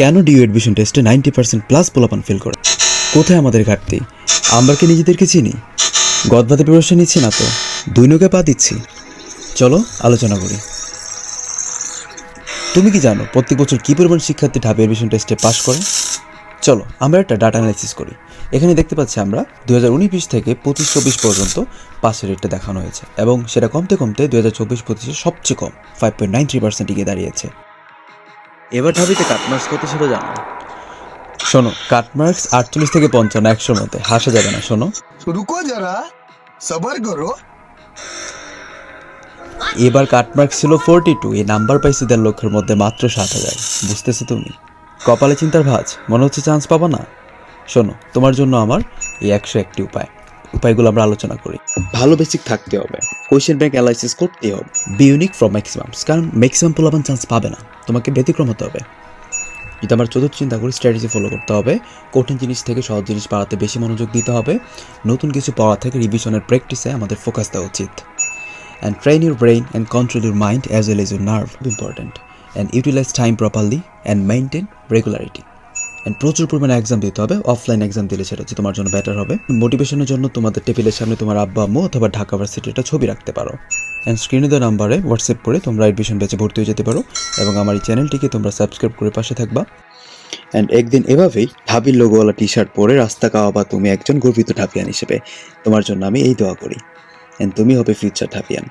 কেন DU admission টেস্টে ninety percent plus পোলাপান ফেল করে? কোথায় আমাদের ঘাটতি? আমরা কি নিজেদেরকে চিনি? গদবাদে প্রিপারেশন নিচ্ছি না তো? দুই নৌকে পা দিচ্ছি। চলো, আলোচনা করি। তুমি কি জানো, প্রত্যেক বছর কী পরিমাণ শিক্ষার্থী ঢাবি এডমিশন টেস্টে পাশ করে? চলো, আমরা একটা ডাটা অ্যানালাইসিস করি। এখানে দেখতে পাচ্ছি আমরা দু হাজার উনিশ থেকে পঁচিশ চব্বিশ পর্যন্ত পাসের রেটটা দেখানো হয়েছে এবং সেটা কমতে কমতে দু হাজার চব্বিশ পঁচিশে সবচেয়ে কম five point nine three percent গিয়ে দাঁড়িয়েছে। এবার ঢাবিতে কাটমার্কস কত ছিল জানো? শোনো কাটমার্কস আটচল্লিশ থেকে পঞ্চান্ন একশোর মধ্যে। হাসা যাবে না শোনো। রুকো যারা সবার করো। এবার কাটমার্ক ছিল ফোরটি টু এই নাম্বার পাইছে দেড় লক্ষের মধ্যে মাত্র ষাট হাজার। বুঝতেছো তুমি? কপালে চিন্তার ভাজ মনে হচ্ছে চান্স পাবা না? শোনো তোমার জন্য আমার এই একশো একটি উপায়। উপায়গুলো আমরা আলোচনা করি। ভালো বেসিক থাকতে হবে। কোয়েশ্চেন ব্যাংক অ্যানালাইসিস করতে হবে। বি ইউনিক ফ্রম ম্যাক্সিমামস কারণ ম্যাক্সিমাম পোলাবান চান্স পাবে না। তোমাকে ব্যতিক্রম হতে হবে। যদি আমার চতুর্থ চিন্তা করি স্ট্র্যাটেজি ফলো করতে হবে। কঠিন জিনিস থেকে সহজ জিনিস পাড়াতে বেশি মনোযোগ দিতে হবে। নতুন কিছু পড়া থেকে রিভিশনের প্র্যাকটিসে আমাদের ফোকাস দেওয়া উচিত। And train your brain and control your mind as well as your nerve important. And utilise time properly and maintain regularity. And প্রচুর পরিমাণে এক্সাম দিতে হবে অফলাইন এক্সাম দিলে সেটা হচ্ছে তোমার জন্য বেটার হবে। মোটিভেশনের জন্য তোমাদের টেবিলের সামনে তোমার আব্বা, আম্মু অথবা ঢাকা একটা ছবি রাখতে পারো। অ্যান্ড স্ক্রিনে দেওয়া নাম্বারে হোয়াটসঅ্যাপ করে তোমরা অ্যাডমিশন ব্যাচে ভর্তি হয়ে যেতে পারো এবং আমার এই চ্যানেলটিকে তোমরা সাবস্ক্রাইব করে পাশে থাকবা। অ্যান্ড একদিন এভাবেই ঢাবির লোগোওয়ালা টি শার্ট পরে রাস্তা খাওয়া বা তুমি একজন গর্বিত ঢাবিয়ান হিসেবে তোমার জন্য আমি এই দোয়া করি। অ্যান্ড তুমি হবে ফিউচার ঢাবিয়ান